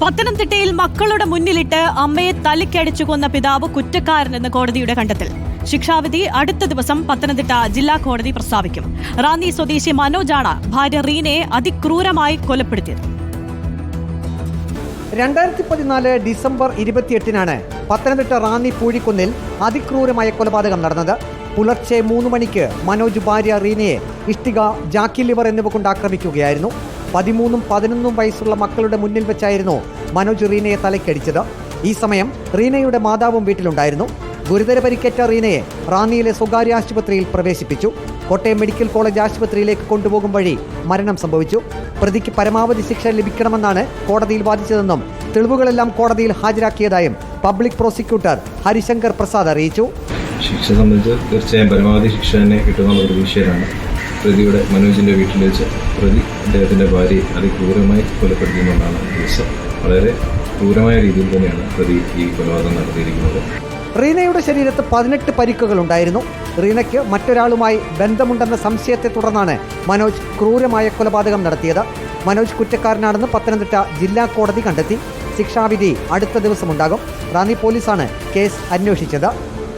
പത്തനംതിട്ടയിൽ മക്കളുടെ മുന്നിലിട്ട് അമ്മയെ തലിക്കടിച്ചു കൊന്ന പിതാവ് കുറ്റക്കാരനെന്ന് കോടതിയുടെ കണ്ടെത്തൽ. ശിക്ഷാവിധി അടുത്ത ദിവസം പത്തനംതിട്ട ജില്ലാ കോടതി പ്രസ്താവിക്കും. റാന്നി സ്വദേശി മനോജാണ് ഭാര്യ റീനെ അതിക്രൂരമായി കൊലപ്പെടുത്തിയത്. രണ്ടായിരത്തി പതിനാല് ഡിസംബർ ഇരുപത്തിയെട്ടിനാണ് പത്തനംതിട്ട റാന്നി പൂഴിക്കുന്നിൽ അതിക്രൂരമായ കൊലപാതകം നടന്നത്. പുലർച്ചെ മൂന്ന് മണിക്ക് മനോജ് ഭാര്യ റീനയെ ഇഷ്ടിക ജാക്കി ലിവർ എന്നിവ കൊണ്ട് ആക്രമിക്കുകയായിരുന്നു. പതിമൂന്നും പതിനൊന്നും വയസ്സുള്ള മക്കളുടെ മുന്നിൽ വെച്ചായിരുന്നു മനോജ് റീനയെ തലയ്ക്കടിച്ചത് ഈ സമയം റീനയുടെ മാതാവും വീട്ടിലുണ്ടായിരുന്നു. ഗുരുതര പരിക്കേറ്റ റീനയെ റാന്നിയിലെ സ്വകാര്യ ആശുപത്രിയിൽ പ്രവേശിപ്പിച്ചു. കോട്ടയം മെഡിക്കൽ കോളേജ് ആശുപത്രിയിലേക്ക് കൊണ്ടുപോകും വഴി മരണം സംഭവിച്ചു. പ്രതിക്ക് പരമാവധി ശിക്ഷ ലഭിക്കണമെന്നാണ് കോടതിയിൽ വാദിച്ചതെന്നും തെളിവുകളെല്ലാം കോടതിയിൽ ഹാജരാക്കിയതായും പബ്ലിക് പ്രോസിക്യൂട്ടർ ഹരിശങ്കർ പ്രസാദ് അറിയിച്ചു. ശിക്ഷ സംബന്ധിച്ച് തീർച്ചയായും പരമാവധി ശിക്ഷ തന്നെ കിട്ടുമെന്നുള്ള പ്രതീക്ഷയിലാണ് പ്രതിയുടെ മനോജിന്റെ വീട്ടിൽ വെച്ച് പ്രതി അദ്ദേഹത്തിന്റെ ഭാര്യയെ അതിക്രൂരമായി കൊലപ്പെടുത്തിയെന്നുള്ളതാണ് കേസ്. വളരെ ക്രൂരമായ രീതിയിൽ തന്നെയാണ് പ്രതി ഈ കൊലപാതകം നടത്തിയിരിക്കുന്നത്. റീനയുടെ ശരീരത്ത് പതിനെട്ട് പരിക്കുകൾ ഉണ്ടായിരുന്നു റീനയ്ക്ക് മറ്റൊരാളുമായി ബന്ധമുണ്ടെന്ന സംശയത്തെ തുടർന്നാണ് മനോജ് ക്രൂരമായ കൊലപാതകം നടത്തിയത്. മനോജ് കുറ്റക്കാരനാണെന്ന് പത്തനംതിട്ട ജില്ലാ കോടതി കണ്ടെത്തി. ശിക്ഷാവിധി അടുത്ത ദിവസമുണ്ടാകും. റാന്നി പോലീസാണ് കേസ് അന്വേഷിച്ചത്.